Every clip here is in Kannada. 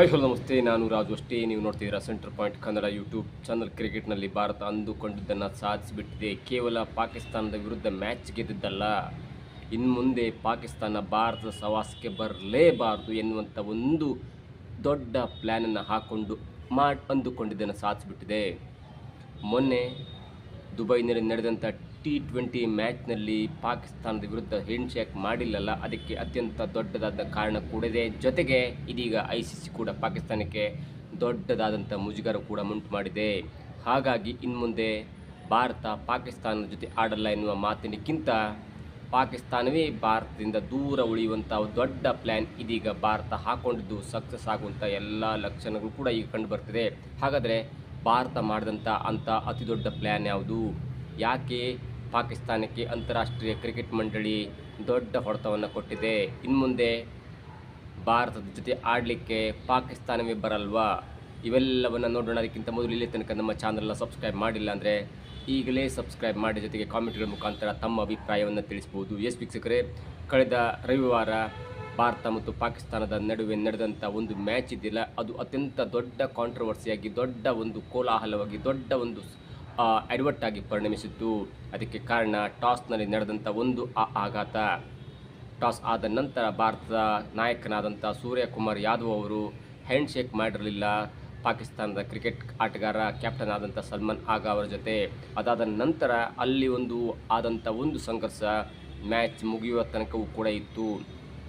ಹೈ ಹಲೋ ನಮಸ್ತೆ. ನಾನು ರಾಜು ಅಷ್ಟೇ. ನೀವು ನೋಡ್ತಿದ್ದೀರಾ center point Kannada YouTube channel ಕ್ರಿಕೆಟ್ನಲ್ಲಿ ಭಾರತ ಅಂದುಕೊಂಡಿದ್ದನ್ನು ಸಾಧಿಸಿಬಿಟ್ಟಿದೆ. ಕೇವಲ ಪಾಕಿಸ್ತಾನದ ವಿರುದ್ಧ ಮ್ಯಾಚ್ ಗೆದ್ದಿದ್ದಲ್ಲ. ಇನ್ನು ಮುಂದೆ ಪಾಕಿಸ್ತಾನ ಭಾರತದ ಸವಾಸಕ್ಕೆ ಬರಲೇಬಾರದು ಎನ್ನುವಂಥ ಒಂದು ದೊಡ್ಡ ಪ್ಲ್ಯಾನನ್ನು ಹಾಕ್ಕೊಂಡು ಮಾಡಿ ಅಂದುಕೊಂಡಿದ್ದನ್ನು ಸಾಧಿಸಿಬಿಟ್ಟಿದೆ. ಮೊನ್ನೆ ದುಬೈನಲ್ಲಿ ನಡೆದಂಥ ಟಿ ಟ್ವೆಂಟಿ ಮ್ಯಾಚ್ನಲ್ಲಿ ಪಾಕಿಸ್ತಾನದ ವಿರುದ್ಧ ಹ್ಯಾಂಡ್ ಶೇಕ್ ಮಾಡಿಲ್ಲಲ್ಲ, ಅದಕ್ಕೆ ಅತ್ಯಂತ ದೊಡ್ಡದಾದ ಕಾರಣ ಕೂಡ ಇದೆ ಜೊತೆಗೆ ಇದೀಗ ಐ ಸಿ ಸಿ ಕೂಡ ಪಾಕಿಸ್ತಾನಕ್ಕೆ ದೊಡ್ಡದಾದಂಥ ಮುಜುಗರ ಕೂಡ ಉಂಟು ಮಾಡಿದೆ. ಹಾಗಾಗಿ ಇನ್ನು ಮುಂದೆ ಭಾರತ ಪಾಕಿಸ್ತಾನದ ಜೊತೆ ಆಡಲ್ಲ ಎನ್ನುವ ಮಾತಿನಕ್ಕಿಂತ ಪಾಕಿಸ್ತಾನವೇ ಭಾರತದಿಂದ ದೂರ ಉಳಿಯುವಂಥ ದೊಡ್ಡ ಪ್ಲ್ಯಾನ್ ಇದೀಗ ಭಾರತ ಹಾಕ್ಕೊಂಡಿದ್ದು ಸಕ್ಸಸ್ ಆಗುವಂಥ ಎಲ್ಲ ಲಕ್ಷಣಗಳು ಕೂಡ ಈಗ ಕಂಡು ಬರ್ತಿದೆ. ಹಾಗಾದರೆ ಭಾರತ ಮಾಡಿದಂಥ ಅಂಥ ಅತಿ ದೊಡ್ಡ ಪ್ಲ್ಯಾನ್ ಯಾವುದು? ಯಾಕೆ ಪಾಕಿಸ್ತಾನಕ್ಕೆ ಅಂತಾರಾಷ್ಟ್ರೀಯ ಕ್ರಿಕೆಟ್ ಮಂಡಳಿ ದೊಡ್ಡ ಹೊಡೆತವನ್ನು ಕೊಟ್ಟಿದೆ. ಇನ್ನು ಮುಂದೆ ಭಾರತದ ಜೊತೆ ಆಡಲಿಕ್ಕೆ ಪಾಕಿಸ್ತಾನವೇ ಬರಲ್ವಾ? ಇವೆಲ್ಲವನ್ನು ನೋಡೋಣ. ಅದಕ್ಕಿಂತ ಮೊದಲು ಇಲ್ಲಿ ತನಕ ನಮ್ಮ ಚಾನಲ್ನ ಸಬ್ಸ್ಕ್ರೈಬ್ ಮಾಡಿಲ್ಲ ಅಂದರೆ ಈಗಲೇ ಸಬ್ಸ್ಕ್ರೈಬ್ ಮಾಡಿ, ಜೊತೆಗೆ ಕಾಮೆಂಟ್ಗಳ ಮುಖಾಂತರ ತಮ್ಮ ಅಭಿಪ್ರಾಯವನ್ನು ತಿಳಿಸ್ಬೋದು. ಎಸ್ ವೀಕ್ಷಕರೇ, ಕಳೆದ ರವಿವಾರ ಭಾರತ ಮತ್ತು ಪಾಕಿಸ್ತಾನದ ನಡುವೆ ನಡೆದಂಥ ಒಂದು ಮ್ಯಾಚ್ ಇದೆಯಲ್ಲ ಅದು ಅತ್ಯಂತ ದೊಡ್ಡ ಕಾಂಟ್ರವರ್ಸಿಯಾಗಿ ದೊಡ್ಡ ಒಂದು ಕೋಲಾಹಲವಾಗಿ, ದೊಡ್ಡ ಒಂದು ಅಡ್ವರ್ಟ್ ಆಗಿ ಪರಿಣಮಿಸಿತ್ತು ಅದಕ್ಕೆ ಕಾರಣ ಟಾಸ್ನಲ್ಲಿ ನಡೆದಂಥ ಒಂದು ಆ ಆಘಾತ. ಟಾಸ್ ಆದ ನಂತರ ಭಾರತದ ನಾಯಕನಾದಂಥ ಸೂರ್ಯಕುಮಾರ್ ಯಾದವ್ ಅವರು ಹ್ಯಾಂಡ್ ಶೇಕ್ ಮಾಡಿರಲಿಲ್ಲ. ಪಾಕಿಸ್ತಾನದ ಕ್ರಿಕೆಟ್ ಆಟಗಾರ ಕ್ಯಾಪ್ಟನ್ ಆದಂಥ ಸಲ್ಮಾನ್ ಆಗ ಅವರ ಜೊತೆ. ಅದಾದ ನಂತರ ಅಲ್ಲಿ ಒಂದು ಆದಂಥ ಒಂದು ಸಂಘರ್ಷ ಮ್ಯಾಚ್ ಮುಗಿಯುವ ತನಕವೂ ಕೂಡ ಇತ್ತು.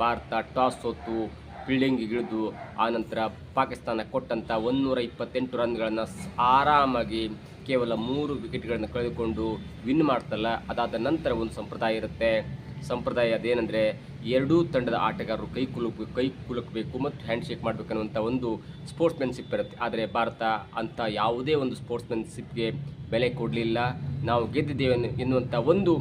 ಭಾರತ ಟಾಸ್ ಸೋತು ಫೀಲ್ಡಿಂಗಿಗಿಳಿದು ಆನಂತರ ಪಾಕಿಸ್ತಾನ ಕೊಟ್ಟಂಥ ಒಂದೂರ ಇಪ್ಪತ್ತೆಂಟು ರನ್ಗಳನ್ನು ಆರಾಮಾಗಿ ಕೇವಲ ಮೂರು ವಿಕೆಟ್ಗಳನ್ನು ಕಳೆದುಕೊಂಡು ವಿನ್ ಮಾಡ್ತಲ್ಲ, ಅದಾದ ನಂತರ ಒಂದು ಸಂಪ್ರದಾಯ ಇರುತ್ತೆ. ಸಂಪ್ರದಾಯ ಅದೇನೆಂದರೆ ಎರಡೂ ತಂಡದ ಆಟಗಾರರು ಕೈ ಕುಲುಕು, ಕೈ ಕುಲುಕಬೇಕು ಮತ್ತು ಹ್ಯಾಂಡ್ ಶೇಕ್ ಮಾಡಬೇಕನ್ನುವಂಥ ಒಂದು ಸ್ಪೋರ್ಟ್ಸ್ಮೆನ್ಶಿಪ್ ಇರುತ್ತೆ. ಆದರೆ ಭಾರತ ಅಂಥ ಯಾವುದೇ ಒಂದು ಸ್ಪೋರ್ಟ್ಸ್ಮೆನ್ಶಿಪ್ಗೆ ಬೆಲೆ ಕೊಡಲಿಲ್ಲ. ನಾವು ಗೆದ್ದಿದ್ದೇವೆ ಎನ್ನು- ಎನ್ನುವಂಥ ಒಂದು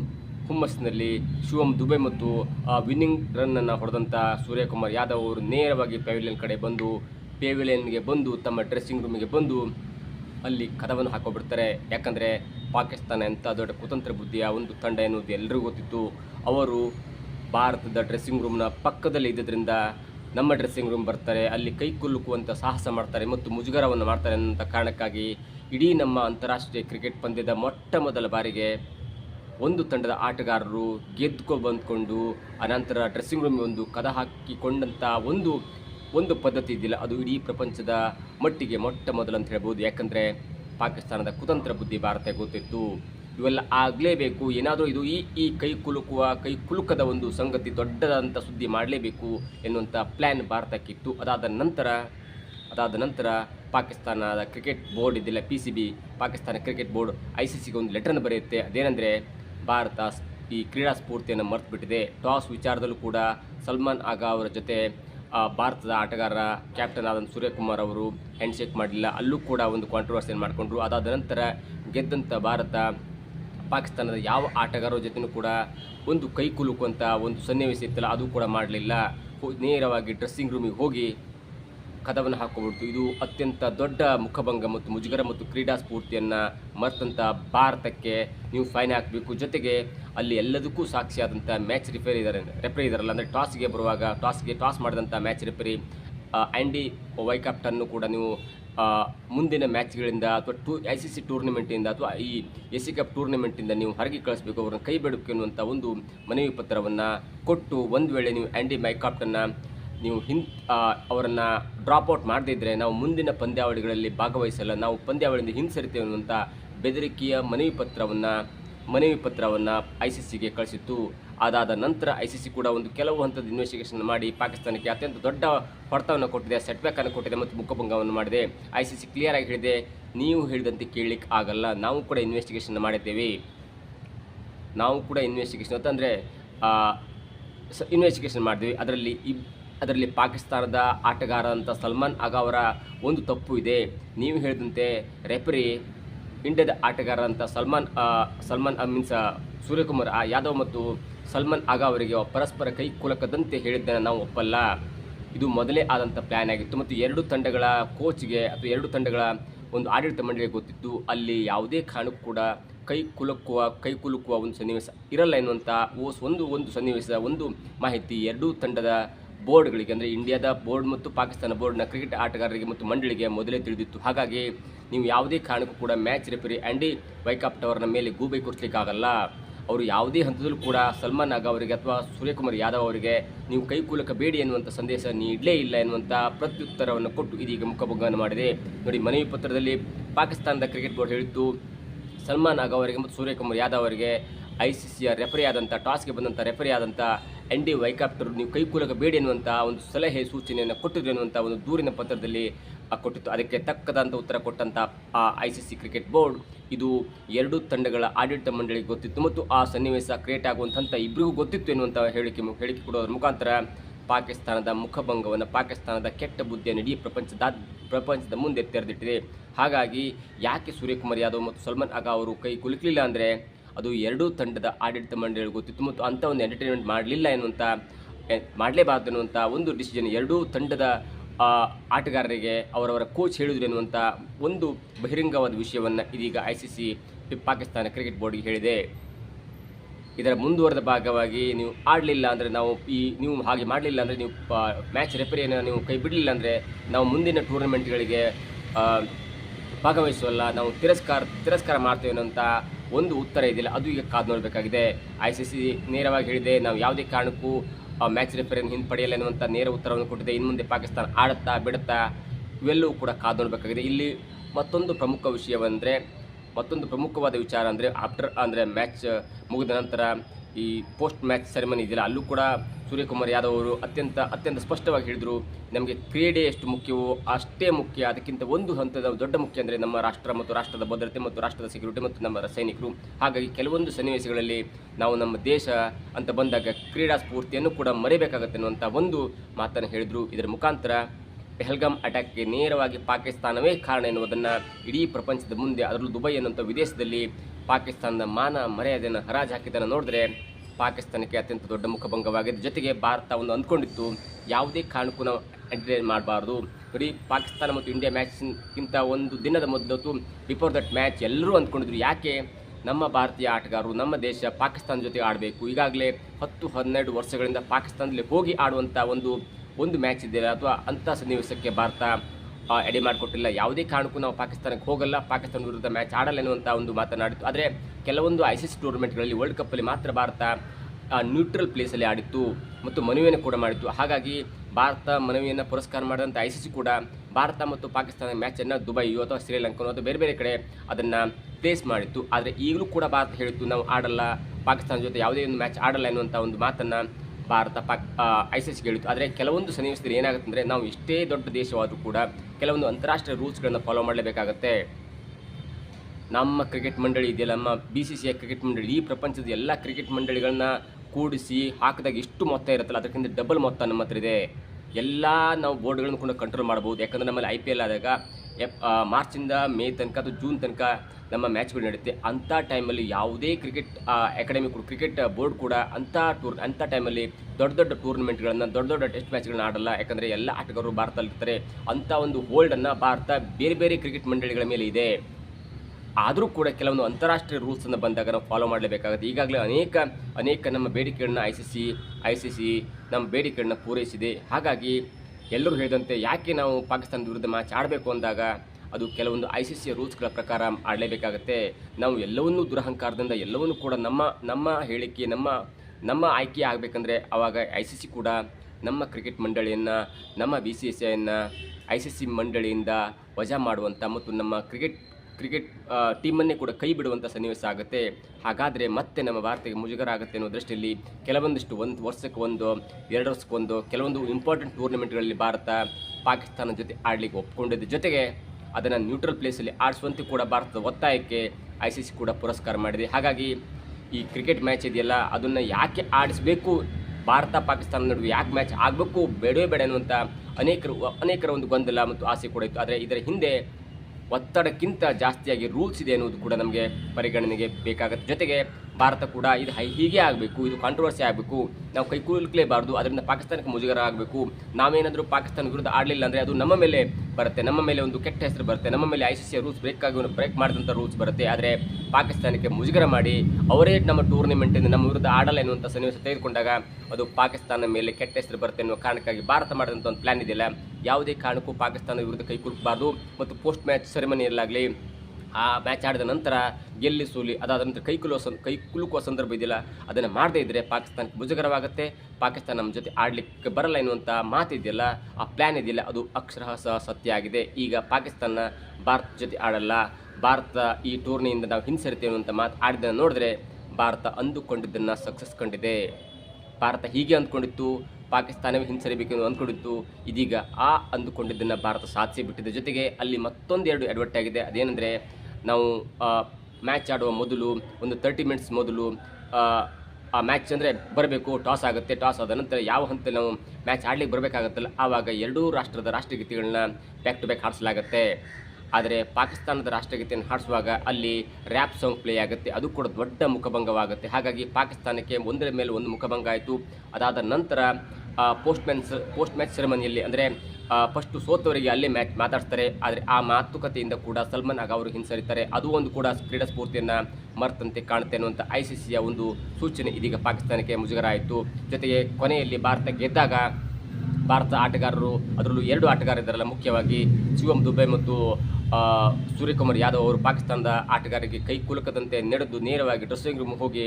ಹುಮ್ಮಸ್ಸಿನಲ್ಲಿ ಶಿವಮ್ ದುಬೆ ಮತ್ತು ಆ ವಿನ್ನಿಂಗ್ ರನ್ನನ್ನು ಹೊಡೆದಂಥ ಸೂರ್ಯಕುಮಾರ್ ಯಾದವ್ ಅವರು ನೇರವಾಗಿ ಪೆವಿಲಿಯನ್ ಕಡೆ ಬಂದು ಪೆವಿಲಿಯನ್ಗೆ ಬಂದು, ತಮ್ಮ ಡ್ರೆಸ್ಸಿಂಗ್ ರೂಮಿಗೆ ಬಂದು ಅಲ್ಲಿ ಕದವನ್ನು ಹಾಕೋಬಿಡ್ತಾರೆ. ಯಾಕಂದರೆ ಪಾಕಿಸ್ತಾನ ಎಂಥ ದೊಡ್ಡ ಕುತಂತ್ರ ಬುದ್ಧಿಯ ಒಂದು ತಂಡ ಎನ್ನುವುದು ಎಲ್ಲರಿಗೂ ಗೊತ್ತಿತ್ತು. ಅವರು ಭಾರತದ ಡ್ರೆಸ್ಸಿಂಗ್ ರೂಮ್ನ ಪಕ್ಕದಲ್ಲಿ ಇದ್ದಿದ್ದರಿಂದ ನಮ್ಮ ಡ್ರೆಸ್ಸಿಂಗ್ ರೂಮ್ ಬರ್ತಾರೆ, ಅಲ್ಲಿ ಕೈ ಕುಲುಕುವಂಥ ಸಾಹಸ ಮಾಡ್ತಾರೆ ಮತ್ತು ಮುಜುಗರವನ್ನು ಮಾಡ್ತಾರೆ ಅನ್ನೋಂಥ ಕಾರಣಕ್ಕಾಗಿ ಇಡೀ ನಮ್ಮ ಅಂತಾರಾಷ್ಟ್ರೀಯ ಕ್ರಿಕೆಟ್ ಪಂದ್ಯದ ಮೊಟ್ಟ ಮೊದಲ ಬಾರಿಗೆ ಒಂದು ತಂಡದ ಆಟಗಾರರು ಗೆದ್ಕೊ ಬಂದ್ಕೊಂಡು ಅನಂತರ ಡ್ರೆಸ್ಸಿಂಗ್ ರೂಮ್ ಒಂದು ಕದ ಹಾಕಿಕೊಂಡಂಥ ಒಂದು ಒಂದು ಪದ್ಧತಿ ಇದೆಯಲ್ಲ ಅದು ಇಡೀ ಪ್ರಪಂಚದ ಮಟ್ಟಿಗೆ ಮೊಟ್ಟ ಮೊದಲು ಅಂತ ಹೇಳ್ಬೋದು. ಯಾಕಂದರೆ ಪಾಕಿಸ್ತಾನದ ಕುತಂತ್ರ ಬುದ್ಧಿ ಭಾರತ ಗೊತ್ತಿತ್ತು. ಇವೆಲ್ಲ ಆಗಲೇಬೇಕು. ಏನಾದರೂ ಇದು ಈ ಈ ಕೈ ಕುಲುಕುವ, ಕೈ ಕುಲುಕದ ಒಂದು ಸಂಗತಿ ದೊಡ್ಡದಾದಂಥ ಸುದ್ದಿ ಮಾಡಲೇಬೇಕು ಎನ್ನುವಂಥ ಪ್ಲ್ಯಾನ್ ಭಾರತಕ್ಕಿತ್ತು. ಅದಾದ ನಂತರ ಅದಾದ ನಂತರ ಪಾಕಿಸ್ತಾನದ ಕ್ರಿಕೆಟ್ ಬೋರ್ಡ್ ಇದೆಲ್ಲ P C B Pakistan cricket board I C ಸಿಗೆ ಒಂದು ಲೆಟರ್ನ ಬರೆಯುತ್ತೆ. ಅದೇನೆಂದರೆ, ಭಾರತ ಈ ಕ್ರೀಡಾ ಸ್ಫೂರ್ತಿಯನ್ನು ಮರೆತುಬಿಟ್ಟಿದೆ. ಟಾಸ್ ವಿಚಾರದಲ್ಲೂ ಕೂಡ ಸಲ್ಮಾನ್ ಆಗಾ ಅವರ ಜೊತೆ ಭಾರತದ ಆಟಗಾರ ಕ್ಯಾಪ್ಟನ್ ಆದಂಥ ಸೂರ್ಯಕುಮಾರ್ ಅವರು ಹ್ಯಾಂಡ್ ಶೇಕ್ ಮಾಡಲಿಲ್ಲ ಅಲ್ಲೂ ಕೂಡ ಒಂದು ಕಾಂಟ್ರವರ್ಸಿಯನ್ನು ಮಾಡಿಕೊಂಡ್ರು. ಅದಾದ ನಂತರ ಗೆದ್ದಂಥ ಭಾರತ, ಪಾಕಿಸ್ತಾನದ ಯಾವ ಆಟಗಾರರ ಜೊತೆನೂ ಕೂಡ ಒಂದು ಕೈ ಕುಲುಕುವಂಥ ಒಂದು ಸನ್ನಿವೇಶ ಇತ್ತಲ್ಲ, ಅದು ಕೂಡ ಮಾಡಲಿಲ್ಲ. ನೇರವಾಗಿ ಡ್ರೆಸ್ಸಿಂಗ್ ರೂಮಿಗೆ ಹೋಗಿ ಕದವನ್ನು ಹಾಕೋಬಿಡ್ತು ಇದು ಅತ್ಯಂತ ದೊಡ್ಡ ಮುಖಭಂಗ ಮತ್ತು ಮುಜುಗರ ಮತ್ತು ಕ್ರೀಡಾ ಸ್ಫೂರ್ತಿಯನ್ನು ಮರೆತಂಥ ಭಾರತಕ್ಕೆ ನೀವು ಫೈನ್ ಹಾಕಬೇಕು. ಜೊತೆಗೆ ಅಲ್ಲಿ ಎಲ್ಲದಕ್ಕೂ ಸಾಕ್ಷಿಯಾದಂಥ ಮ್ಯಾಚ್ ರಿಫೇರ್ ಇದ್ದಾರೆ ರೆಫರಿ ಇದ್ದಾರಲ್ಲ ಅಂದರೆ ಟಾಸ್ಗೆ ಬರುವಾಗ ಟಾಸ್ಗೆ ಟಾಸ್ ಮಾಡಿದಂಥ ಮ್ಯಾಚ್ ರೆಫರಿ ಆ್ಯಂಡಿ ವೈಕಾಪ್ಟನ್ನು ಕೂಡ ನೀವು ಮುಂದಿನ ಮ್ಯಾಚ್ಗಳಿಂದ ಅಥವಾ ಟೂ ಐ ಸಿ ಸಿ ಟೂರ್ನಿಮೆಂಟಿಂದ ಅಥವಾ ಈ ಎಸಿ ಕಪ್ ಟೂರ್ನಿಮೆಂಟಿಂದ ನೀವು ಹೊರಗೆ ಕಳಿಸ್ಬೇಕು. ಅವ್ರನ್ನ ಕೈ ಬಿಡಬೇಕು ಅನ್ನುವಂಥ ಒಂದು ಮನವಿ ಪತ್ರವನ್ನು ಕೊಟ್ಟು ಒಂದು ವೇಳೆ ನೀವು ಆ್ಯಂಡಿ ಮೈಕಾಪ್ಟನ್ನು ನೀವು ಹಿನ್ ಅವರನ್ನು ಡ್ರಾಪ್ಔಟ್ ಮಾಡದಿದ್ದರೆ ನಾವು ಮುಂದಿನ ಪಂದ್ಯಾವಳಿಗಳಲ್ಲಿ ಭಾಗವಹಿಸಲ್ಲ. ನಾವು ಪಂದ್ಯಾವಳಿಯಿಂದ ಹಿಂಸರಿತೇವೆ ಅನ್ನುವಂಥ ಬೆದರಿಕೆಯ ಮನವಿ ಪತ್ರವನ್ನು ಮನವಿ ಪತ್ರವನ್ನು ಐ ಸಿ ಸಿಗೆ ಕಳಿಸಿತ್ತು. ಅದಾದ ನಂತರ ಐ ಸಿ ಸಿ ಕೂಡ ಒಂದು ಕೆಲವು ಹಂತದ ಇನ್ವೆಸ್ಟಿಗೇಷನ್ ಮಾಡಿ ಪಾಕಿಸ್ತಾನಕ್ಕೆ ಅತ್ಯಂತ ದೊಡ್ಡ ಹೊಡೆತವನ್ನು ಕೊಟ್ಟಿದೆ, ಸೆಟ್ಬ್ಯಾಕನ್ನು ಕೊಟ್ಟಿದೆ ಮತ್ತು ಮುಖಭಂಗವನ್ನು ಮಾಡಿದೆ. ಐ ಸಿ ಸಿ ಕ್ಲಿಯರಾಗಿ ಹೇಳಿದೆ, ನೀವು ಹೇಳಿದಂತೆ ಕೇಳಲಿಕ್ಕೆ ಆಗಲ್ಲ, ನಾವು ಕೂಡ ಇನ್ವೆಸ್ಟಿಗೇಷನ್ ಮಾಡಿದ್ದೇವೆ. ನಾವು ಕೂಡ ಇನ್ವೆಸ್ಟಿಗೇಷನ್ ಅಂತಂದರೆ ಇನ್ವೆಸ್ಟಿಗೇಷನ್ ಮಾಡಿದ್ವಿ. ಅದರಲ್ಲಿ ಇಬ್ ಅದರಲ್ಲಿ ಪಾಕಿಸ್ತಾನದ ಆಟಗಾರ ಅಂತ ಸಲ್ಮಾನ್ ಆಗ ಅವರ ಒಂದು ತಪ್ಪು ಇದೆ. ನೀವು ಹೇಳಿದಂತೆ ರೆಫರಿ ಇಂಡಿಯಾದ ಆಟಗಾರ ಅಂತ ಸಲ್ಮಾನ್ ಸಲ್ಮಾನ್ ಮೀನ್ಸ್ ಸೂರ್ಯಕುಮಾರ್ ಯಾದವ್ ಮತ್ತು ಸಲ್ಮಾನ್ ಆಗ ಅವರಿಗೆ ಪರಸ್ಪರ ಕೈ ಕುಲಕದಂತೆ ಹೇಳಿದ್ದನ್ನು ನಾವು ಒಪ್ಪಲ್ಲ. ಇದು ಮೊದಲೇ ಆದಂಥ ಪ್ಲ್ಯಾನ್ ಆಗಿತ್ತು ಮತ್ತು ಎರಡು ತಂಡಗಳ ಕೋಚ್ಗೆ ಅಥವಾ ಎರಡು ತಂಡಗಳ ಒಂದು ಆಡಳಿತ ಮಂಡಳಿಗೆ ಗೊತ್ತಿತ್ತು. ಅಲ್ಲಿ ಯಾವುದೇ ಕಾರಣಕ್ಕೂ ಕೂಡ ಕೈ ಕುಲುಕುವ ಕೈ ಕುಲುಕುವ ಒಂದು ಸನ್ನಿವೇಶ ಇರಲ್ಲ ಎನ್ನುವಂಥ ಓಸ್ ಒಂದು ಒಂದು ಸನ್ನಿವೇಶದ ಒಂದು ಮಾಹಿತಿ ಎರಡೂ ತಂಡದ ಬೋರ್ಡ್ಗಳಿಗೆ, ಅಂದರೆ ಇಂಡಿಯಾದ ಬೋರ್ಡ್ ಮತ್ತು ಪಾಕಿಸ್ತಾನ ಬೋರ್ಡ್ನ ಕ್ರಿಕೆಟ್ ಆಟಗಾರರಿಗೆ ಮತ್ತು ಮಂಡಳಿಗೆ ಮೊದಲೇ ತಿಳಿದಿತ್ತು. ಹಾಗಾಗಿ ನೀವು ಯಾವುದೇ ಕಾರಣಕ್ಕೂ ಕೂಡ ಮ್ಯಾಚ್ ರೆಫರಿ ಆ್ಯಂಡಿ ವೈಕಾಪ್ಟ್ ಅವರ ಮೇಲೆ ಗೂಬೆ ಕೂರಿಸಲಿಕ್ಕಾಗಲ್ಲ. ಅವರು ಯಾವುದೇ ಹಂತದಲ್ಲೂ ಕೂಡ ಸಲ್ಮಾನ್ ಆಗ ಅವರಿಗೆ ಅಥವಾ ಸೂರ್ಯಕುಮಾರ್ ಯಾದವ್ ಅವರಿಗೆ ನೀವು ಕೈಕೂಲಕ ಬೇಡಿ ಎನ್ನುವಂಥ ಸಂದೇಶ ನೀಡಲೇ ಇಲ್ಲ ಎನ್ನುವಂಥ ಪ್ರತ್ಯುತ್ತರವನ್ನು ಕೊಟ್ಟು ಇದೀಗ ಮುಖಭಂಗವನ್ನು ಮಾಡಿದೆ. ನೋಡಿ, ಮನವಿ ಪತ್ರದಲ್ಲಿ ಪಾಕಿಸ್ತಾನದ ಕ್ರಿಕೆಟ್ ಬೋರ್ಡ್ ಹೇಳಿತ್ತು ಸಲ್ಮಾನ್ ಆಗ ಅವರಿಗೆ ಮತ್ತು ಸೂರ್ಯಕುಮಾರ್ ಯಾದವ್ ಅವರಿಗೆ ಐ ಸಿ ಸಿಯ ರೆಫರಿ ಆದಂಥ ಟಾಸ್ಗೆ ಬಂದಂಥ ರೆಫರಿ ಆದಂಥ ಎನ್ ಡಿ ವೈಕಾಪ್ಟರ್ ನೀವು ಕೈಕೂಲಕ ಬೇಡಿ ಎನ್ನುವಂಥ ಒಂದು ಸಲಹೆ ಸೂಚನೆಯನ್ನು ಕೊಟ್ಟಿದ್ರು ಎನ್ನುವಂಥ ಒಂದು ದೂರಿನ ಪತ್ರದಲ್ಲಿ ಕೊಟ್ಟಿತ್ತು. ಅದಕ್ಕೆ ತಕ್ಕದಂಥ ಉತ್ತರ ಕೊಟ್ಟಂಥ ಆ I C C cricket board. ಇದು ಎರಡೂ ತಂಡಗಳ ಆಡಳಿತ ಮಂಡಳಿಗೆ ಗೊತ್ತಿತ್ತು ಮತ್ತು ಆ ಸನ್ನಿವೇಶ ಕ್ರಿಯೇಟ್ ಆಗುವಂಥ ಇಬ್ಬರಿಗೂ ಗೊತ್ತಿತ್ತು ಎನ್ನುವಂಥ ಹೇಳಿಕೆ ಹೇಳಿಕೆ ಕೊಡೋದ್ರ ಮುಖಾಂತರ ಪಾಕಿಸ್ತಾನದ ಮುಖಭಂಗವನ್ನು ಪಾಕಿಸ್ತಾನದ ಕೆಟ್ಟ ಬುದ್ಧಿಯನ್ನು ಇಡೀ ಪ್ರಪಂಚದ ಪ್ರಪಂಚದ ಮುಂದೆ ತೆರೆದಿಟ್ಟಿದೆ. ಹಾಗಾಗಿ ಯಾಕೆ ಸೂರ್ಯಕುಮಾರ್ ಯಾದವ್ ಮತ್ತು ಸಲ್ಮಾನ್ ಆಗಾ ಅವರು ಕೈ ಕುಲುಕಲಿಲ್ಲ ಅಂದರೆ ಅದು ಎರಡೂ ತಂಡದ ಆಡಳಿತ ಮಂಡಳಿಗಳು ಗೊತ್ತಿತ್ತು ಮತ್ತು ಅಂಥ ಒಂದು ಎಂಟರ್ಟೈನ್ಮೆಂಟ್ ಮಾಡಲಿಲ್ಲ ಎನ್ನುವಂಥ ಮಾಡಲೇಬಾರ್ದು ಅನ್ನುವಂಥ ಒಂದು ಡಿಸಿಷನ್ ಎರಡೂ ತಂಡದ ಆಟಗಾರರಿಗೆ ಅವರವರ ಕೋಚ್ ಹೇಳಿದ್ರು ಎನ್ನುವಂಥ ಒಂದು ಬಹಿರಂಗವಾದ ವಿಷಯವನ್ನು ಇದೀಗ I C C Pakistan cricket ಬೋರ್ಡ್ಗೆ ಹೇಳಿದೆ. ಇದರ ಮುಂದುವರೆದ ಭಾಗವಾಗಿ ನೀವು ಆಡಲಿಲ್ಲ ಅಂದರೆ ನಾವು ಈ, ನೀವು ಹಾಗೆ ಮಾಡಲಿಲ್ಲ ಅಂದರೆ ನೀವು ಮ್ಯಾಚ್ ರೆಫರಿಯನ್ನು ನೀವು ಕೈ ಬಿಡಲಿಲ್ಲ ಅಂದರೆ ನಾವು ಮುಂದಿನ ಟೂರ್ನಮೆಂಟ್ಗಳಿಗೆ ಭಾಗವಹಿಸುವಲ್ಲ, ನಾವು ತಿರಸ್ಕಾರ ತಿರಸ್ಕಾರ ಮಾಡ್ತೇವೆ ಅನ್ನೋಂಥ ಒಂದು ಉತ್ತರ ಇದಿಲ್ಲ. ಅದು ಈಗ ಕಾದು ನೋಡಬೇಕಾಗಿದೆ. ಐ ಸಿ ಸಿ ನೇರವಾಗಿ ಹೇಳಿದೆ, ನಾವು ಯಾವುದೇ ಕಾರಣಕ್ಕೂ ಮ್ಯಾಚ್ ರೆಫರಿಯನ್ನು ಹಿಂಪಡೆಯಲ್ಲ ಎನ್ನುವಂಥ ನೇರ ಉತ್ತರವನ್ನು ಕೊಟ್ಟಿದೆ. ಇನ್ನು ಮುಂದೆ ಪಾಕಿಸ್ತಾನ ಆಡುತ್ತಾ ಬಿಡುತ್ತಾ, ಇವೆಲ್ಲವೂ ಕೂಡ ಕಾದು ನೋಡಬೇಕಾಗಿದೆ. ಇಲ್ಲಿ ಮತ್ತೊಂದು ಪ್ರಮುಖ ವಿಷಯವೆಂದರೆ, ಮತ್ತೊಂದು ಪ್ರಮುಖವಾದ ವಿಚಾರ ಅಂದರೆ ಆಫ್ಟರ್ ಅಂದರೆ ಮ್ಯಾಚ್ ಮುಗಿದ ನಂತರ ಈ ಪೋಸ್ಟ್ ಮ್ಯಾಚ್ ಸೆರೆಮನಿ ಇದೆಯಲ್ಲ, ಅಲ್ಲೂ ಕೂಡ ಸೂರ್ಯಕುಮಾರ್ ಯಾದವ್ ಅವರು ಅತ್ಯಂತ ಅತ್ಯಂತ ಸ್ಪಷ್ಟವಾಗಿ ಹೇಳಿದರು, ನಮಗೆ ಕ್ರೀಡೆ ಎಷ್ಟು ಮುಖ್ಯವೋ ಅಷ್ಟೇ ಮುಖ್ಯ. ಅದಕ್ಕಿಂತ ಒಂದು ಹಂತದ ದೊಡ್ಡ ಮುಖ್ಯ ಅಂದರೆ ನಮ್ಮ ರಾಷ್ಟ್ರ ಮತ್ತು ರಾಷ್ಟ್ರದ ಭದ್ರತೆ ಮತ್ತು ರಾಷ್ಟ್ರದ ಸೆಕ್ಯೂರಿಟಿ ಮತ್ತು ನಮ್ಮ ಸೈನಿಕರು. ಹಾಗಾಗಿ ಕೆಲವೊಂದು ಸನ್ನಿವೇಶಗಳಲ್ಲಿ ನಾವು ನಮ್ಮ ದೇಶ ಅಂತ ಬಂದಾಗ ಕ್ರೀಡಾ ಸ್ಫೂರ್ತಿಯನ್ನು ಕೂಡ ಮರೆಯಬೇಕಾಗತ್ತೆ ಅನ್ನುವಂಥ ಒಂದು ಮಾತನ್ನು ಹೇಳಿದರು. ಇದರ ಮುಖಾಂತರ ಪೆಹಲ್ಗಾಮ್ ಅಟ್ಯಾಕ್ಗೆ ನೇರವಾಗಿ ಪಾಕಿಸ್ತಾನವೇ ಕಾರಣ ಎನ್ನುವುದನ್ನು ಇಡೀ ಪ್ರಪಂಚದ ಮುಂದೆ, ಅದರಲ್ಲೂ ದುಬೈ ಅನ್ನುವಂಥ ವಿದೇಶದಲ್ಲಿ ಪಾಕಿಸ್ತಾನದ ಮಾನ ಮರ್ಯಾದೆಯನ್ನು ಹರಾಜು ಹಾಕಿದ್ದನ್ನು ನೋಡಿದ್ರೆ ಪಾಕಿಸ್ತಾನಕ್ಕೆ ಅತ್ಯಂತ ದೊಡ್ಡ ಮುಖಭಂಗವಾಗಿದೆ. ಜೊತೆಗೆ ಭಾರತ ಒಂದು ಅಂದ್ಕೊಂಡಿತ್ತು, ಯಾವುದೇ ಕಾರಣಕ್ಕೂ ನಾವು ಎಂಟರ್ಟೈನ್ ಮಾಡಬಾರ್ದು. ಬರೀ ಪಾಕಿಸ್ತಾನ ಮತ್ತು ಇಂಡಿಯಾ ಮ್ಯಾಚ್ಗಿಂತ ಒಂದು ದಿನದ ಮೊದಲು ಬಿಫೋರ್ ದಟ್ ಮ್ಯಾಚ್ ಎಲ್ಲರೂ ಅಂದ್ಕೊಂಡಿದ್ರು. ಯಾಕೆ? ನಮ್ಮ ಭಾರತೀಯ ಆಟಗಾರರು, ನಮ್ಮ ದೇಶ ಪಾಕಿಸ್ತಾನ ಜೊತೆ ಆಡಬೇಕು. ಈಗಾಗಲೇ ಹತ್ತು ಹನ್ನೆರಡು ವರ್ಷಗಳಿಂದ ಪಾಕಿಸ್ತಾನದಲ್ಲಿ ಹೋಗಿ ಆಡುವಂಥ ಒಂದು ಒಂದು ಮ್ಯಾಚ್ ಇದೆಯಲ್ಲ, ಅಥವಾ ಅಂಥ ಸನ್ನಿವೇಶಕ್ಕೆ ಭಾರತ ಎಡೆ ಮಾಡಿಕೊಟ್ಟಿಲ್ಲ. ಯಾವುದೇ ಕಾರಣಕ್ಕೂ ನಾವು ಪಾಕಿಸ್ತಾನಕ್ಕೆ ಹೋಗಲ್ಲ. ಪಾಕಿಸ್ತಾನ ವಿರುದ್ಧ ಮ್ಯಾಚ್ ಆಡಲ್ಲ ಎನ್ನುವಂಥ ಒಂದು ಮಾತನಾಡಿತ್ತು. ಆದರೆ ಕೆಲವೊಂದು ಐ ಸಿ ಸಿ ಟೂರ್ನಮೆಂಟ್ಗಳಲ್ಲಿ ವರ್ಲ್ಡ್ ಕಪ್ಪಲ್ಲಿ ಮಾತ್ರ ಭಾರತ ನ್ಯೂಟ್ರಲ್ ಪ್ಲೇಸಲ್ಲಿ ಆಡಿತ್ತು ಮತ್ತು ಮನವಿಯನ್ನು ಕೂಡ ಮಾಡಿತ್ತು. ಹಾಗಾಗಿ ಭಾರತ ಮನವಿಯನ್ನು ಪುರಸ್ಕಾರ ಮಾಡಿದಂಥ ಐ ಸಿ ಸಿ ಕೂಡ ಭಾರತ ಮತ್ತು ಪಾಕಿಸ್ತಾನ ಮ್ಯಾಚನ್ನು ದುಬೈ ಅಥವಾ ಶ್ರೀಲಂಕನೋ ಅಥವಾ ಬೇರೆ ಬೇರೆ ಕಡೆ ಅದನ್ನು ಪ್ಲೇಸ್ ಮಾಡಿತ್ತು. ಆದರೆ ಈಗಲೂ ಕೂಡ ಭಾರತ ಹೇಳಿತ್ತು, ನಾವು ಆಡಲ್ಲ. ಪಾಕಿಸ್ತಾನ ಜೊತೆ ಯಾವುದೇ ಒಂದು ಮ್ಯಾಚ್ ಆಡಲ್ಲ ಎನ್ನುವಂಥ ಒಂದು ಮಾತನ್ನು ಭಾರತ, ಪಾಕ್ ಐ ಸಿ ಸಿಗೆ ಹೇಳಿತ್ತು ಆದರೆ ಕೆಲವೊಂದು ಸನ್ನಿವೇಶದಲ್ಲಿ ಏನಾಗುತ್ತೆ ಅಂದರೆ ನಾವು ಇಷ್ಟೇ ದೊಡ್ಡ ದೇಶವಾದರೂ ಕೂಡ ಕೆಲವೊಂದು ಅಂತಾರಾಷ್ಟ್ರೀಯ ರೂಲ್ಸ್ಗಳನ್ನು ಫಾಲೋ ಮಾಡಲೇಬೇಕಾಗತ್ತೆ. ನಮ್ಮ ಕ್ರಿಕೆಟ್ ಮಂಡಳಿ ಇದೆಯಲ್ಲ, ನಮ್ಮ B C C I cricket ಮಂಡಳಿ, ಈ ಪ್ರಪಂಚದ ಎಲ್ಲ ಕ್ರಿಕೆಟ್ ಮಂಡಳಿಗಳನ್ನ ಕೂಡಿಸಿ ಹಾಕಿದಾಗ ಎಷ್ಟು ಮೊತ್ತ ಇರುತ್ತಲ್ಲ, ಅದಕ್ಕಿಂತ ಡಬಲ್ ಮೊತ್ತ ನಮ್ಮ ಹತ್ರ ಇದೆ. ಎಲ್ಲ ನಾವು ಬೋರ್ಡ್ಗಳನ್ನು ಕೂಡ ಕಂಟ್ರೋಲ್ ಮಾಡ್ಬೋದು. ಯಾಕಂದರೆ ನಮ್ಮಲ್ಲಿ ಐ ಪಿ ಎಲ್ ಆದಾಗ ಎಪ್ ಮಾರ್ಚಿಂದ ಮೇ ತನಕ ಅಥವಾ ಜೂನ್ ತನಕ ನಮ್ಮ ಮ್ಯಾಚ್ಗಳು ನಡೆಯುತ್ತೆ ಅಂಥ ಟೈಮಲ್ಲಿ ಯಾವುದೇ ಕ್ರಿಕೆಟ್ ಅಕಾಡೆಮಿ ಕೂಡ ಕ್ರಿಕೆಟ್ ಬೋರ್ಡ್ ಕೂಡ ಅಂಥ ಟೂರ್ ಅಂಥ ಟೈಮಲ್ಲಿ ದೊಡ್ಡ ದೊಡ್ಡ ಟೂರ್ನಮೆಂಟ್ಗಳನ್ನು ದೊಡ್ಡ ದೊಡ್ಡ ಟೆಸ್ಟ್ ಮ್ಯಾಚ್ಗಳನ್ನ ಆಡಲ್ಲ. ಯಾಕಂದರೆ ಎಲ್ಲ ಆಟಗಾರರು ಭಾರತದಲ್ಲಿ ಇರ್ತಾರೆ. ಅಂಥ ಒಂದು ಹೋಲ್ಡನ್ನು ಭಾರತ ಬೇರೆ ಬೇರೆ ಕ್ರಿಕೆಟ್ ಮಂಡಳಿಗಳ ಮೇಲೆ ಇದೆ. ಆದರೂ ಕೂಡ ಕೆಲವೊಂದು ಅಂತಾರಾಷ್ಟ್ರೀಯ ರೂಲ್ಸನ್ನು ಬಂದಾಗ ನಾವು ಫಾಲೋ ಮಾಡಲೇಬೇಕಾಗುತ್ತೆ. ಈಗಾಗಲೇ ಅನೇಕ ಅನೇಕ ನಮ್ಮ ಬೇಡಿಕೆಗಳನ್ನ I C C I C C ನಮ್ಮ ಬೇಡಿಕೆಗಳನ್ನ ಪೂರೈಸಿದೆ. ಹಾಗಾಗಿ ಎಲ್ಲರೂ ಹೇಳಿದಂತೆ ಯಾಕೆ ನಾವು ಪಾಕಿಸ್ತಾನದ ವಿರುದ್ಧ ಮ್ಯಾಚ್ ಆಡಬೇಕು ಅಂದಾಗ ಅದು ಕೆಲವೊಂದು ಐ ಸಿ ಸಿಯ ರೂಲ್ಸ್ಗಳ ಪ್ರಕಾರ ಆಡಲೇಬೇಕಾಗತ್ತೆ. ನಾವು ಎಲ್ಲವನ್ನೂ ದುರಹಂಕಾರದಿಂದ ಎಲ್ಲವನ್ನೂ ಕೂಡ ನಮ್ಮ ನಮ್ಮ ಹೇಳಿಕೆ, ನಮ್ಮ ನಮ್ಮ ಆಯ್ಕೆ ಆಗಬೇಕಂದ್ರೆ ಆವಾಗ ಐ ಸಿ ಸಿ ಕೂಡ ನಮ್ಮ ಕ್ರಿಕೆಟ್ ಮಂಡಳಿಯನ್ನು, ನಮ್ಮ ಬಿ ಸಿ ಎಸ್ ಐಯನ್ನು ಐ ಸಿ ಸಿ ಮಂಡಳಿಯಿಂದ ವಜಾ ಮಾಡುವಂಥ ಮತ್ತು ನಮ್ಮ ಕ್ರಿಕೆಟ್ ಕ್ರಿಕೆಟ್ ಟೀಮನ್ನೇ ಕೂಡ ಕೈ ಬಿಡುವಂಥ ಸನ್ನಿವೇಶ ಆಗುತ್ತೆ. ಹಾಗಾದರೆ ಮತ್ತೆ ನಮ್ಮ ಭಾರತಕ್ಕೆ ಮುಜುಗರ ಆಗುತ್ತೆ ಅನ್ನೋ ದೃಷ್ಟಿಯಲ್ಲಿ ಕೆಲವೊಂದಿಷ್ಟು ಒಂದು ವರ್ಷಕ್ಕೆ ಒಂದು, ಎರಡು ವರ್ಷಕ್ಕೊಂದು ಕೆಲವೊಂದು ಇಂಪಾರ್ಟೆಂಟ್ ಟೂರ್ನಮೆಂಟ್ಗಳಲ್ಲಿ ಭಾರತ ಪಾಕಿಸ್ತಾನ ಜೊತೆ ಆಡಲಿಕ್ಕೆ ಒಪ್ಕೊಂಡಿದ್ದ ಜೊತೆಗೆ ಅದನ್ನು ನ್ಯೂಟ್ರಲ್ ಪ್ಲೇಸಲ್ಲಿ ಆಡಿಸುವಂತೆ ಕೂಡ ಭಾರತದ ಒತ್ತಾಯಕ್ಕೆ ಐ ಸಿ ಸಿ ಕೂಡ ಪುರಸ್ಕಾರ ಮಾಡಿದೆ. ಹಾಗಾಗಿ ಈ ಕ್ರಿಕೆಟ್ ಮ್ಯಾಚ್ ಇದೆಯಲ್ಲ, ಅದನ್ನು ಯಾಕೆ ಆಡಿಸಬೇಕು? ಭಾರತ ಪಾಕಿಸ್ತಾನ ನಡುವೆ ಯಾಕೆ ಮ್ಯಾಚ್ ಆಗಬೇಕು? ಬೇಡವೇ ಬೇಡ ಅನ್ನುವಂಥ ಅನೇಕರು, ಅನೇಕರ ಒಂದು ಗೊಂದಲ ಮತ್ತು ಆಸೆ ಕೂಡ ಇತ್ತು. ಆದರೆ ಇದರ ಹಿಂದೆ ಒತ್ತಡಕ್ಕಿಂತ ಜಾಸ್ತಿಯಾಗಿ ರೂಲ್ಸ್ ಇದೆ ಅನ್ನೋದು ಕೂಡ ನಮಗೆ ಪರಿಗಣನೆಗೆ ಬೇಕಾಗುತ್ತೆ. ಜೊತೆಗೆ ಭಾರತ ಕೂಡ ಇದು ಹೀಗೆ ಆಗಬೇಕು, ಇದು ಕಾಂಟ್ರವರ್ಸಿ ಆಗಬೇಕು. ನಾವು ಕೈ ಕೂಲ್ಕಲೇಬಾರ್ದು ಅದರಿಂದ ಪಾಕಿಸ್ತಾನಕ್ಕೆ ಮುಜುಗರ ಆಗಬೇಕು. ನಾವೇನಾದರೂ ಪಾಕಿಸ್ತಾನ ವಿರುದ್ಧ ಆಡಲಿಲ್ಲ ಅಂದರೆ ಅದು ನಮ್ಮ ಮೇಲೆ ಬರುತ್ತೆ, ನಮ್ಮ ಮೇಲೆ ಒಂದು ಕೆಟ್ಟ ಹೆಸರು ಬರುತ್ತೆ, ನಮ್ಮ ಮೇಲೆ I C C rules break ಆಗಿ ಬ್ರೇಕ್ ಮಾಡಿದಂಥ ರೂಲ್ಸ್ ಬರುತ್ತೆ. ಆದರೆ ಪಾಕಿಸ್ತಾನಕ್ಕೆ ಮುಜುಗರ ಮಾಡಿ, ಅವರೇ ನಮ್ಮ ಟೂರ್ನಿಮೆಂಟಿಂದ ನಮ್ಮ ವಿರುದ್ಧ ಆಡಲ್ಲ ಎನ್ನುವಂಥ ಸನ್ನಿವೇಶ ತೆಗೆದುಕೊಂಡಾಗ ಅದು ಪಾಕಿಸ್ತಾನ ಮೇಲೆ ಕೆಟ್ಟ ಹೆಸರು ಬರುತ್ತೆ ಎನ್ನುವ ಕಾರಣಕ್ಕಾಗಿ ಭಾರತ ಮಾಡಿದಂಥ ಒಂದು ಪ್ಲ್ಯಾನ್ ಇದೆಯಲ್ಲ. ಯಾವುದೇ ಕಾರಣಕ್ಕೂ ಪಾಕಿಸ್ತಾನ ವಿರುದ್ಧ ಕೈ ಕುಲುಕಬಾರ್ದು ಮತ್ತು ಪೋಸ್ಟ್ ಮ್ಯಾಚ್ ಸೆರೆಮನಿಯಲ್ಲಾಗಲಿ ಆ ಮ್ಯಾಚ್ ಆಡಿದ ನಂತರ ಗೆಲ್ಲಿ ಸೋಲಿ, ಅದಾದ ನಂತರ ಕೈ ಕುಲುವ ಕೈ ಕುಲುಕುವ ಸಂದರ್ಭ ಇದೆಯಲ್ಲ, ಅದನ್ನು ಮಾಡದೇ ಇದ್ದರೆ ಪಾಕಿಸ್ತಾನಕ್ಕೆ ಮುಜುಗರವಾಗುತ್ತೆ ಪಾಕಿಸ್ತಾನ ನಮ್ಮ ಜೊತೆ ಆಡಲಿಕ್ಕೆ ಬರಲ್ಲ ಎನ್ನುವಂಥ ಮಾತಿದೆಯಲ್ಲ ಆ ಪ್ಲ್ಯಾನ್ ಇದೆಯಲ್ಲ, ಅದು ಅಕ್ಷರಃ ಸಹ ಸತ್ಯ ಆಗಿದೆ. ಈಗ ಪಾಕಿಸ್ತಾನ ಭಾರತ ಜೊತೆ ಆಡಲ್ಲ, ಭಾರತ ಈ ಟೂರ್ನಿಯಿಂದ ನಾವು ಹಿಂಸರಿತೇವೆ ಅನ್ನುವಂಥ ಮಾತು ಆಡಿದ್ದನ್ನು ನೋಡಿದ್ರೆ ಭಾರತ ಅಂದುಕೊಂಡಿದ್ದನ್ನು ಸಕ್ಸಸ್ ಕಂಡಿದೆ. ಭಾರತ ಹೀಗೆ ಅಂದ್ಕೊಂಡಿತ್ತು, ಪಾಕಿಸ್ತಾನವೇ ಹಿಂಸರಿಬೇಕೆಂದು ಅಂದ್ಕೊಂಡಿತ್ತು. ಇದೀಗ ಆ ಅಂದುಕೊಂಡಿದ್ದನ್ನು ಭಾರತ ಸಾಧಿಸಿ ಬಿಟ್ಟಿದೆ. ಜೊತೆಗೆ ಅಲ್ಲಿ ಮತ್ತೊಂದೆರಡು ಆಗಿದೆ. ಅದೇನೆಂದರೆ ನಾವು ಮ್ಯಾಚ್ ಆಡುವ ಮೊದಲು ಒಂದು ತರ್ಟಿ ಮಿನಿಟ್ಸ್ ಮೊದಲು ಆ, ಮ್ಯಾಚ್ ಅಂದರೆ ಬರಬೇಕು ಟಾಸ್ ಆಗುತ್ತೆ ಟಾಸ್ ಆದ ನಂತರ ಯಾವ ಹಂತದಲ್ಲಿ ನಾವು ಮ್ಯಾಚ್ ಆಡ್ಲಿಕ್ಕೆ ಬರಬೇಕಾಗತ್ತಲ್ಲ ಆವಾಗ ಎರಡೂ ರಾಷ್ಟ್ರದ ರಾಷ್ಟ್ರಗೀತೆಗಳನ್ನ ಬ್ಯಾಕ್ ಟು ಬ್ಯಾಕ್ ಹಾಡಿಸಲಾಗುತ್ತೆ. ಆದರೆ ಪಾಕಿಸ್ತಾನದ ರಾಷ್ಟ್ರಗೀತೆಯನ್ನು ಹಾಡಿಸುವಾಗ ಅಲ್ಲಿ ರ್ಯಾಪ್ ಸಾಂಗ್ ಪ್ಲೇ ಆಗುತ್ತೆ ಅದು ಕೂಡ ದೊಡ್ಡ ಮುಖಭಂಗವಾಗುತ್ತೆ. ಹಾಗಾಗಿ ಪಾಕಿಸ್ತಾನಕ್ಕೆ ಒಂದರ ಮೇಲೆ ಒಂದು ಮುಖಭಂಗ ಆಯಿತು. ಅದಾದ ನಂತರ ಪೋಸ್ಟ್ ಮ್ಯಾನ್ ಪೋಸ್ಟ್ ಮ್ಯಾಚ್ ಸೆರೆಮನಿಯಲ್ಲಿ ಅಂದರೆ ಫಸ್ಟು ಸೋತವರಿಗೆ ಅಲ್ಲೇ ಮ್ಯಾಚ್ ಮಾತಾಡ್ತಾರೆ ಆದರೆ ಆ ಮಾತುಕತೆಯಿಂದ ಕೂಡ ಸಲ್ಮಾನ್ ಆಗ ಅವರು ಹಿಂಸರಿತಾರೆ. ಅದು ಒಂದು ಕೂಡ ಕ್ರೀಡಾ ಸ್ಫೂರ್ತಿಯನ್ನು ಮರೆತಂತೆ ಕಾಣುತ್ತೆ ಅನ್ನುವಂಥ ಐ ಸಿ ಸಿಯ ಒಂದು ಸೂಚನೆ ಇದೀಗ ಪಾಕಿಸ್ತಾನಕ್ಕೆ ಮುಜುಗರ ಆಯಿತು ಜೊತೆಗೆ ಕೊನೆಯಲ್ಲಿ ಭಾರತ ಗೆದ್ದಾಗ ಭಾರತ ಆಟಗಾರರು ಅದರಲ್ಲೂ ಎರಡು ಆಟಗಾರರಿದ್ದಾರಲ್ಲ, ಮುಖ್ಯವಾಗಿ ಶಿವಂ ದುಬೆ ಮತ್ತು ಸೂರ್ಯಕುಮಾರ್ ಯಾದವ್ ಅವರು ಪಾಕಿಸ್ತಾನದ ಆಟಗಾರರಿಗೆ ಕೈ ಕುಲುಕದಂತೆ ನಡೆದು ನೇರವಾಗಿ ಡ್ರೆಸ್ಸಿಂಗ್ ರೂಮ್ ಹೋಗಿ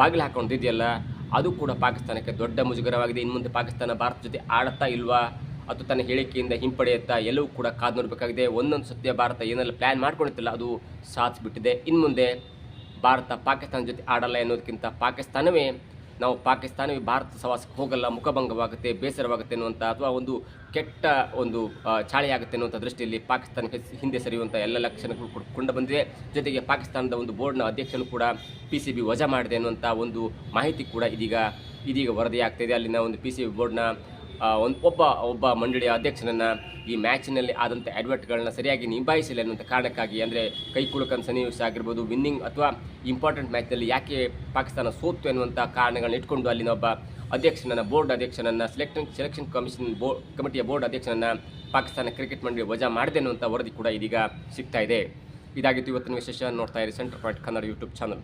ಬಾಗಿಲು ಹಾಕೊಂಡಿದೆಯಲ್ಲ ಅದು ಕೂಡ ಪಾಕಿಸ್ತಾನಕ್ಕೆ ದೊಡ್ಡ ಮುಜುಗರವಾಗಿದೆ. ಇನ್ನು ಮುಂದೆ ಪಾಕಿಸ್ತಾನ ಭಾರತ ಜೊತೆ ಆಡುತ್ತಾ ಇಲ್ವಾ? ಅದು ತನ್ನ ಹೇಳಿಕೆಯಿಂದ ಹಿಂಪಡೆಯುತ್ತಾ ಎಲ್ಲವೂ ಕೂಡ ಕಾದು ನೋಡಬೇಕಾಗಿದೆ. ಒಂದೊಂದು ಸತ್ಯ ಭಾರತ ಏನೆಲ್ಲ ಪ್ಲ್ಯಾನ್ ಮಾಡ್ಕೊಳ್ತಿಲ್ಲ ಅದು ಸಾಧಿಸ್ಬಿಟ್ಟಿದೆ. ಇನ್ನು ಮುಂದೆ ಭಾರತ ಪಾಕಿಸ್ತಾನ ಜೊತೆ ಆಡಲ್ಲ ಎನ್ನುವುದಕ್ಕಿಂತ ಪಾಕಿಸ್ತಾನವೇ, ನಾವು ಪಾಕಿಸ್ತಾನವೇ ಭಾರತ ಸವಾಸಕ್ಕೆ ಹೋಗಲ್ಲ, ಮುಖಭಂಗವಾಗುತ್ತೆ, ಬೇಸರವಾಗುತ್ತೆ ಅನ್ನುವಂಥ ಅಥವಾ ಒಂದು ಕೆಟ್ಟ ಒಂದು ಚಾಳೆಯಾಗುತ್ತೆ ಅನ್ನುವಂಥ ದೃಷ್ಟಿಯಲ್ಲಿ ಪಾಕಿಸ್ತಾನಕ್ಕೆ ಹಿಂದೆ ಸರಿಯುವಂಥ ಎಲ್ಲ ಲಕ್ಷಣಗಳು ಕೊಂಡು ಬಂದಿದೆ ಜೊತೆಗೆ ಪಾಕಿಸ್ತಾನದ ಒಂದು ಬೋರ್ಡ್ನ ಅಧ್ಯಕ್ಷನು ಕೂಡ ಪಿ ಸಿ ಬಿ ವಜಾ ಮಾಡಿದೆ ಅನ್ನುವಂಥ ಒಂದು ಮಾಹಿತಿ ಕೂಡ ಇದೀಗ ಇದೀಗ ವರದಿಯಾಗ್ತಿದೆ ಅಲ್ಲಿನ ಒಂದು ಪಿ ಸಿ ಬಿ ಬೋರ್ಡ್ನ ಒಂದು ಒಬ್ಬ ಒಬ್ಬ ಮಂಡಳಿಯ ಅಧ್ಯಕ್ಷನನ್ನು ಈ ಮ್ಯಾಚಿನಲ್ಲಿ ಆದಂಥ ಅಡ್ವರ್ಟ್ಗಳನ್ನ ಸರಿಯಾಗಿ ನಿಭಾಯಿಸಿಲ್ಲ ಅನ್ನೋಂಥ ಕಾರಣಕ್ಕಾಗಿ, ಅಂದರೆ ಕೈ ಕುಳುಕನ್ ಸನ್ನಿವೇಶ ಆಗಿರ್ಬೋದು ವಿನ್ನಿಂಗ್ ಅಥವಾ ಇಂಪಾರ್ಟೆಂಟ್ ಮ್ಯಾಚ್ನಲ್ಲಿ ಯಾಕೆ ಪಾಕಿಸ್ತಾನ ಸೋತು ಎನ್ನುವಂಥ ಕಾರಣಗಳನ್ನ ಇಟ್ಕೊಂಡು ಅಲ್ಲಿನ ಒಬ್ಬ ಅಧ್ಯಕ್ಷನನ್ನು ಬೋರ್ಡ್ ಅಧ್ಯಕ್ಷನನ್ನು ಸೆಲೆಕ್ಷನ್ ಸೆಲೆಕ್ಷನ್ ಕಮಿಷನ್ ಬೋ ಕಮಿಟಿಯ ಬೋರ್ಡ್ ಅಧ್ಯಕ್ಷನನ್ನು ಪಾಕಿಸ್ತಾನ ಕ್ರಿಕೆಟ್ ಮಂಡಳಿ ವಜಾ ಮಾಡಿದೆ ಅನ್ನುವಂಥ ವರದಿ ಕೂಡ ಇದೀಗ ಸಿಗ್ತಾ ಇದೆ. ಇದಾಗಿತ್ತು ಇವತ್ತಿನ ವಿಶೇಷ ನೋಡ್ತಾ ಇರಿ center point Kannada YouTube channel